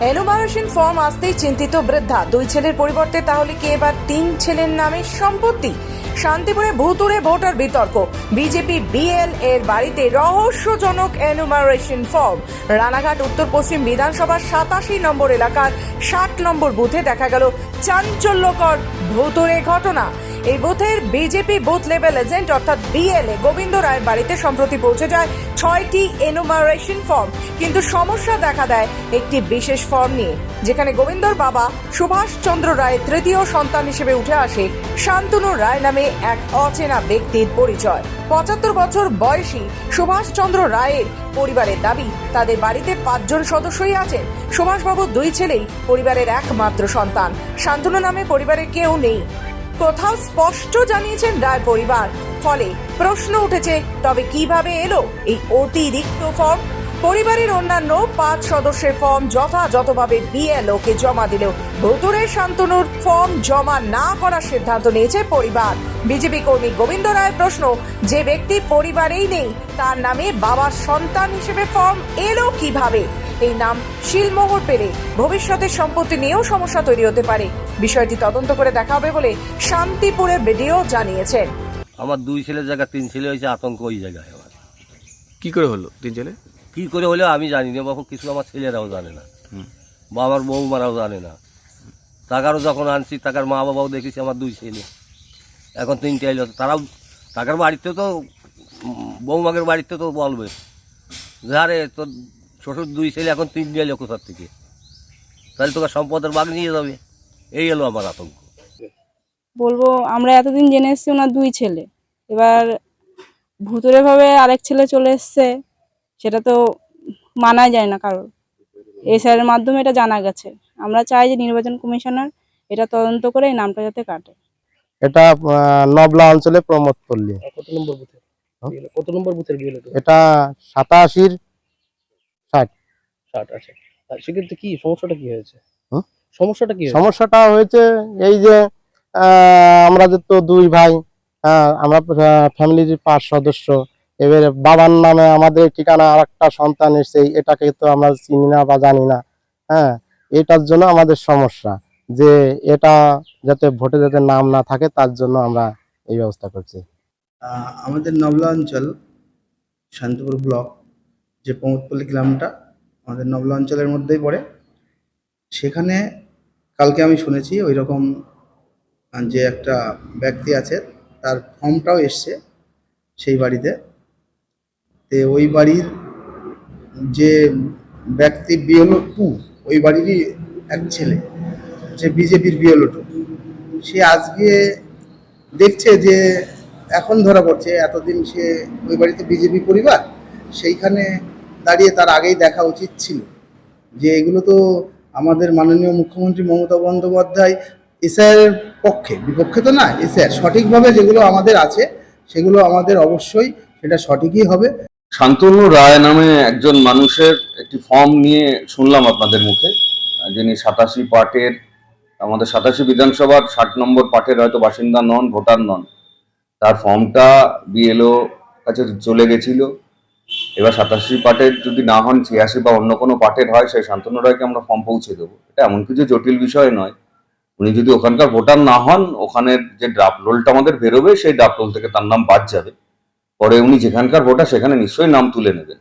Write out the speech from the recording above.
Enumeration form আসতেই চিন্তিত বৃদ্ধা। দুই ছেলের পরিবর্তে তাহলে কি এবার তিন ছেলের নামে সম্পত্তি? শান্তিপুরে ভুতুরে ভোটার বিতর্ক। বিজেপি, বিএল এর বাড়িতে রহস্যজনক এনুমারেশন ফর্ম। রানাঘাট, উত্তর পশ্চিম বিধানসভার সাতাশি নম্বর এলাকার ষাট নম্বর বুথে দেখা গেল চাঞ্চল্যকর ভুতুরে ঘটনা। এই বুথের বিজেপি বুথ লেভেল এজেন্ট অর্থাৎ বিএলএ গোবিন্দ রায়ের বাড়িতে সম্প্রতি পৌঁছে যায় ছয়টি এনুমারেশন ফর্ম কিন্তু সমস্যা দেখা দেয় একটি বিশেষ ফর্ম নিয়ে, যেখানে গোবিন্দর বাবা সুভাষ চন্দ্র রায়ের তৃতীয় সন্তান হিসেবে উঠে আসে শান্তনু রায় নামে এক অচেনা ব্যক্তির পরিচয়। পঁচাত্তর বছর বয়সী সুভাষচন্দ্র রায়ের পরিবারের দাবি, তাদের বাড়িতে পাঁচজন সদস্যই আছেন। সুভাষবাবুর দুই ছেলেই পরিবারের একমাত্র সন্তান। শান্তনু নামে পরিবারের কেউ নেই। কোথাও স্পষ্ট জানিয়েছেন রায় পরিবার। ফলে প্রশ্ন উঠেছে তবে কীভাবে এলো এই অতিরিক্ত ফর্ম পরিবারের অন্যান্য পাঁচ সদস্যের ফর্ম যথাযথভাবে বিএলওকে জমা দিলেও ভুতুরের শান্তনুর ফর্ম জমা না করার সিদ্ধান্ত নিয়েছে পরিবার। বিজেপি কর্মী গোবিন্দ রায়ের প্রশ্ন যে ব্যক্তি পরিবারেই নেই তার নামে বাবার সন্তান হিসেবে ফর্ম এলো কীভাবে? এই নাম শিলমোহর পেলে ভবিষ্যতের সম্পত্তি নিয়েও সমস্যা তৈরি হতে পারে। বিষয়টি তদন্ত করে দেখা হবে বলে শান্তিপুরে ভিডিও জানিয়েছেন। আমার দুই ছেলের জায়গা তিন ছেলে হয়েছে আতঙ্ক ওই জায়গায় আমার। কি করে হলো তিন ছেলে? কি করে হলেও আমি জানি না বাবু কিছু আমার ছেলেরাও জানে না। বা আমার বৌমারাও জানে না। টাকারও যখন আনছি টাকার মা বাবাও দেখেছি আমার দুই ছেলে। এখন তিনটে এলো। তারাও টাকার বাড়িতে তো উম, বৌমাকের বাড়িতে তো বলবে। যারে তোর শ্বশুর দুই ছেলে এখন তিনটে এলো কোথার থেকে? তাহলে তোকে সম্পদের বাঘ নিয়ে যাবে। এই এলো আমার আতঙ্ক। বলব আমরা এতদিন জেনে এসেছি ওনার দুই ছেলে। এবার ভুতুরে ভাবে আরেক ছেলে চলে এসছে। সেটা তো মানা যায় না কারোর। এই স্যারের মাধ্যমে এটা জানা গেছে। আমরা চাই যে নির্বাচন কমিশনার এটা তদন্ত করে এই নামটা যাতে কাটে। এটা নবলা অঞ্চলে প্রমোদ পল্লী। কত নম্বর বুথের হ্যাঁ? কত নম্বর বুথের বিএলও তো এটা সাতাশির ষাট। ষাট আছে আর সেক্ষেত্রে কি সমস্যাটা কি হয়েছে? সমস্যাটা কি হয়েছে? সমস্যাটা হয়েছে এই যে আহ, আমরা যে তো দুই ভাই আমরা ফ্যামিলির পাঁচ সদস্য এবারে বাবার নামে আমাদের ঠিকানা আর একটা সন্তান এসে এটাকে তো আমরা চিনি না বা জানি না হ্যাঁ? এটার জন্য আমাদের সমস্যা যে এটা যাতে ভোটে যাতে নাম না থাকে, তার জন্য আমরা এই ব্যবস্থা করছি। আমাদের নবলা অঞ্চল শান্তিপুর ব্লক, যে প্রমোদপল্লী গ্রামটা, আমাদের নবলা অঞ্চলের মধ্যেই পড়ে। সেখানে কালকে আমি শুনেছি ওই রকম যে একটা ব্যক্তি আছে, তার ফর্মটাও এসছে সেই বাড়িতে। তে ওই বাড়ির যে ব্যক্তি বিএলও টু, ওই বাড়িরই এক ছেলে যে বিজেপির বিএলও টু। সে আজকে দেখছে যে এখন ধরা পড়ছে এতদিন সে ওই বাড়িতে বিজেপি পরিবার, সেইখানে দাঁড়িয়ে তার আগেই দেখা উচিত ছিল। যে এগুলো তো আমাদের মাননীয় মুখ্যমন্ত্রী মমতা বন্দ্যোপাধ্যায় এসআইয়ের পক্ষে, বিপক্ষে তো না এসআইয়ের সঠিকভাবে যেগুলো আমাদের আছে, সেগুলো আমাদের অবশ্যই সেটা সঠিকই হবে। শান্তনু রায় নামে একজন মানুষের একটি ফর্ম নিয়ে শুনলাম আপনাদের মুখে, যিনি সাতাশি পার্টের, আমাদের সাতাশি বিধানসভার ষাট নম্বর পার্টের হয়তো বাসিন্দা নন, ভোটার নন। তার ফর্মটা বিএলও কাছে চলে গেছিল। এবার সাতাশি পার্টের যদি না হন, ছিয়াশি বা অন্য কোনো পার্টের হয়, সেই শান্তনু রায়কে আমরা ফর্ম পৌঁছে দেবো। এটা এমন কিছু জটিল বিষয় নয়। উনি যদি ওখানকার ভোটার না হন, ওখানের যে ড্রাফট রোলটা আমাদের বেরোবে, সেই ড্রাফট রোল থেকে তার নাম বাদ যাবে। পরে উনি যেখানকার ভোটার সেখানে নিশ্চয়ই নাম তুলে নেবেন।